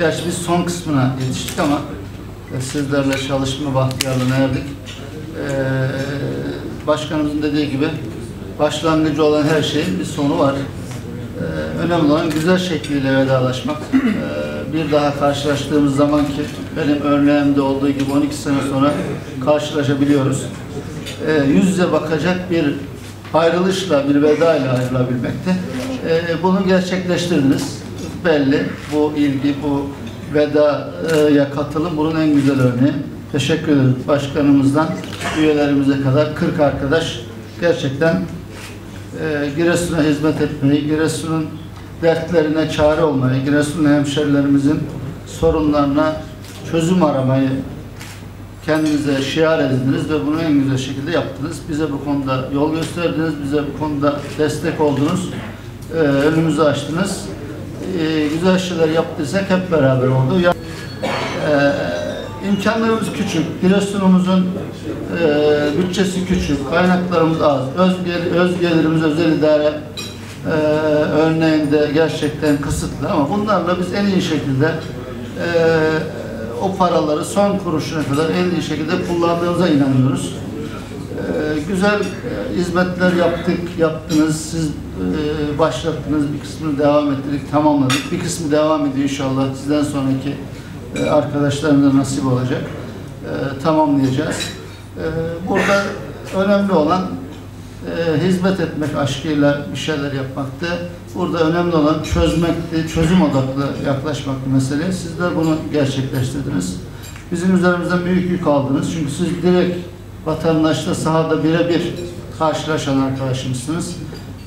Gerçi biz son kısmına yetiştik ama sizlerle çalışma bahtiyarlığına erdik. Ee, başkanımızın dediği gibi başlangıcı olan her şeyin bir sonu var. Ee, önemli olan güzel şekliyle vedalaşmak. Ee, bir daha karşılaştığımız zaman ki benim örneğimde olduğu gibi 12 sene sonra karşılaşabiliyoruz. Ee, yüz yüze bakacak bir ayrılışla, bir veda ile ayrılabilmekte. Ee, bunu gerçekleştirdiniz. Belli bu ilgi, bu vedaya katılım bunun en güzel örneği. Teşekkür ederim başkanımızdan üyelerimize kadar 40 arkadaş gerçekten e, Giresun'a hizmet etmeyi, Giresun'un dertlerine çare olmayı, Giresun'un hemşerilerimizin sorunlarına çözüm aramayı kendinize şiar edindiniz ve bunu en güzel şekilde yaptınız. Bize bu konuda yol gösterdiniz, bize bu konuda destek oldunuz, e, önümüzü açtınız. E, güzel şeyler yaptıysak hep beraber oldu. Ya, e, imkanlarımız küçük, Giresun'umuzun e, bütçesi küçük, kaynaklarımız az, öz, gel- öz gelirimiz özel idare e, örneğinde gerçekten kısıtlı ama bunlarla biz en iyi şekilde e, o paraları son kuruşuna kadar en iyi şekilde kullandığımıza inanıyoruz. Ee, güzel e, hizmetler yaptık, yaptınız. Siz e, başlattınız, bir kısmını devam ettirdik, tamamladık. Bir kısmı devam ediyor inşallah. Sizden sonraki e, arkadaşlarımıza nasip olacak. E, tamamlayacağız. Burada önemli olan hizmet etmek aşkıyla bir şeyler yapmaktı. Burada önemli olan çözmekti, çözüm odaklı yaklaşmaktı meseleye. Sizler bunu gerçekleştirdiniz. Bizim üzerimizden büyük yük aldınız. Çünkü siz direkt vatandaşla sahada birebir karşılaşan arkadaşımızsınız.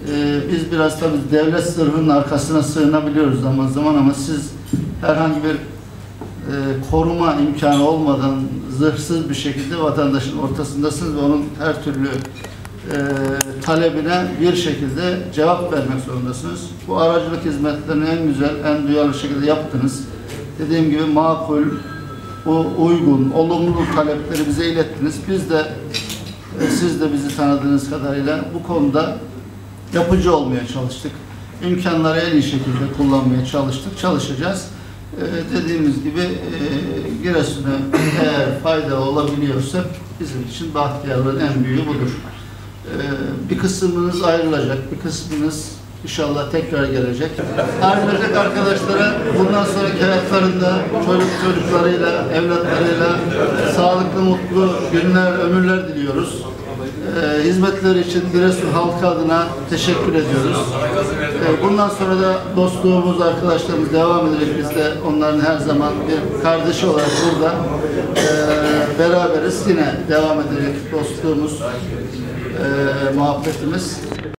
Ee, biz biraz tabii devlet sırrının arkasına sığınabiliyoruz zaman zaman ama siz herhangi bir e, koruma imkanı olmadan zırhsız bir şekilde vatandaşın ortasındasınız ve onun her türlü e, talebine bir şekilde cevap vermek zorundasınız. Bu aracılık hizmetlerini en güzel, en duyarlı şekilde yaptınız. Dediğim gibi makul, uygun, olumlu talepleri bize ilettiniz. Biz de e, siz de bizi tanıdığınız kadarıyla bu konuda yapıcı olmaya çalıştık. İmkanları en iyi şekilde kullanmaya çalıştık, çalışacağız. Ee, dediğimiz gibi e, Giresun'a eğer fayda olabiliyorsa bizim için bahtiyarlığın en büyüğü budur. Ee, bir kısmınız ayrılacak, bir kısmınız inşallah tekrar gelecek. Ayrılacak arkadaşlara bundan sonraki hayatlarında çocuk çocuklarıyla, evlatlarıyla sağlıklı, mutlu günler, ömürler diliyoruz. Ee, hizmetleri için Giresun halkı adına teşekkür ediyoruz. Ee, bundan sonra da dostluğumuz, arkadaşlarımız devam edecek. Biz de onların her zaman bir kardeşi olarak burada ee, beraberiz. Yine devam edecek dostluğumuz, ee, muhabbetimiz.